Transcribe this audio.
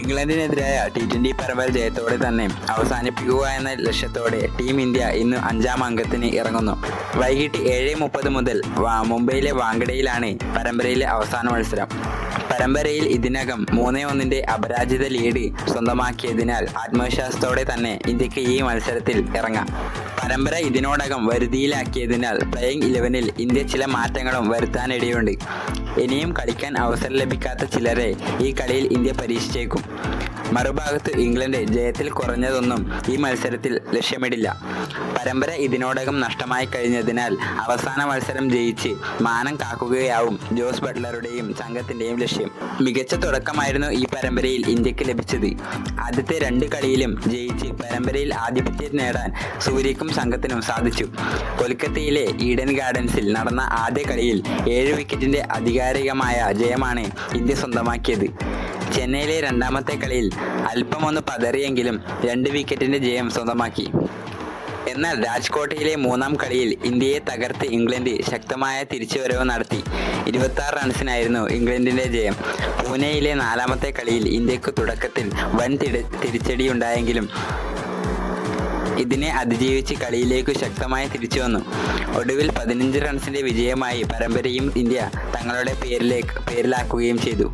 ഇംഗ്ലണ്ടിനെതിരായ T twenty പരമ്പര ജയത്തോടെ തന്നെ അവസാനിപ്പിക്കുക എന്ന ലക്ഷ്യത്തോടെ ടീം ഇന്ത്യ ഇന്ന് അഞ്ചാം അംഗത്തിന് ഇറങ്ങുന്നു. വൈകിട്ട് ഏഴ് മുപ്പത് മുതൽ മുംബൈയിലെ വാങ്കഡയിലാണ് പരമ്പരയിലെ അവസാന മത്സരം. പരമ്പരയിൽ ഇതിനകം മൂന്നേ ഒന്നിന്റെ അപരാജിത ലീഡ് സ്വന്തമാക്കിയതിനാൽ ആത്മവിശ്വാസത്തോടെ തന്നെ ഇന്ത്യയ്ക്ക് ഈ മത്സരത്തിൽ ഇറങ്ങാം. പരമ്പര ഇതിനോടകം വരുതിയിലാക്കിയതിനാൽ പ്ലേയിങ് ഇലവനിൽ ഇന്ത്യ ചില മാറ്റങ്ങളും വരുത്താനിടയുണ്ട്. ഇനിയും കളിക്കാൻ അവസരം ലഭിക്കാത്ത ചിലരെ ഈ കളിയിൽ ഇന്ത്യ പരീക്ഷിച്ചേക്കും. മറുഭാഗത്ത് ഇംഗ്ലണ്ട് ജയത്തിൽ കുറഞ്ഞതൊന്നും ഈ മത്സരത്തിൽ ലക്ഷ്യമിടില്ല. പരമ്പര ഇതിനോടകം നഷ്ടമായി കഴിഞ്ഞതിനാൽ അവസാന മത്സരം ജയിച്ച് മാനം കാക്കുകയാവും ജോസ് ബട്ട്ലറുടെയും സംഘത്തിന്റെയും ലക്ഷ്യം. മികച്ച തുടക്കമായിരുന്നു ഈ പരമ്പരയിൽ ഇന്ത്യയ്ക്ക് ലഭിച്ചത്. ആദ്യത്തെ രണ്ട് കളിയിലും ജയിച്ച് പരമ്പരയിൽ ആധിപത്യം നേടാൻ സൂര്യക്കും സംഘത്തിനും സാധിച്ചു. കൊൽക്കത്തയിലെ ഈഡൻ ഗാർഡൻസിൽ നടന്ന ആദ്യ കളിയിൽ ഏഴ് വിക്കറ്റിന്റെ അധികാരികമായ ജയമാണ് ഇന്ത്യ സ്വന്തമാക്കിയത്. ചെന്നൈയിലെ രണ്ടാമത്തെ കളിയിൽ അല്പമൊന്ന് പതറിയെങ്കിലും രണ്ട് വിക്കറ്റിന്റെ ജയം സ്വന്തമാക്കി. എന്നാൽ രാജ്കോട്ടിലെ മൂന്നാം കളിയിൽ ഇന്ത്യയെ തകർത്ത് ഇംഗ്ലണ്ട് ശക്തമായ തിരിച്ചുവരവ് നടത്തി. ഇരുപത്തി റൺസിനായിരുന്നു ഇംഗ്ലണ്ടിന്റെ ജയം. പൂനെയിലെ നാലാമത്തെ കളിയിൽ ഇന്ത്യയ്ക്ക് തുടക്കത്തിൽ വൻ തിരിച്ചടി തിരിച്ചടിയുണ്ടായെങ്കിലും ഇതിനെ അതിജീവിച്ച് കളിയിലേക്ക് ശക്തമായി തിരിച്ചു വന്നു. ഒടുവിൽ പതിനഞ്ച് റൺസിന്റെ വിജയമായി പരമ്പരയും ഇന്ത്യ തങ്ങളുടെ പേരിലേക്ക് പേരിലാക്കുകയും ചെയ്തു.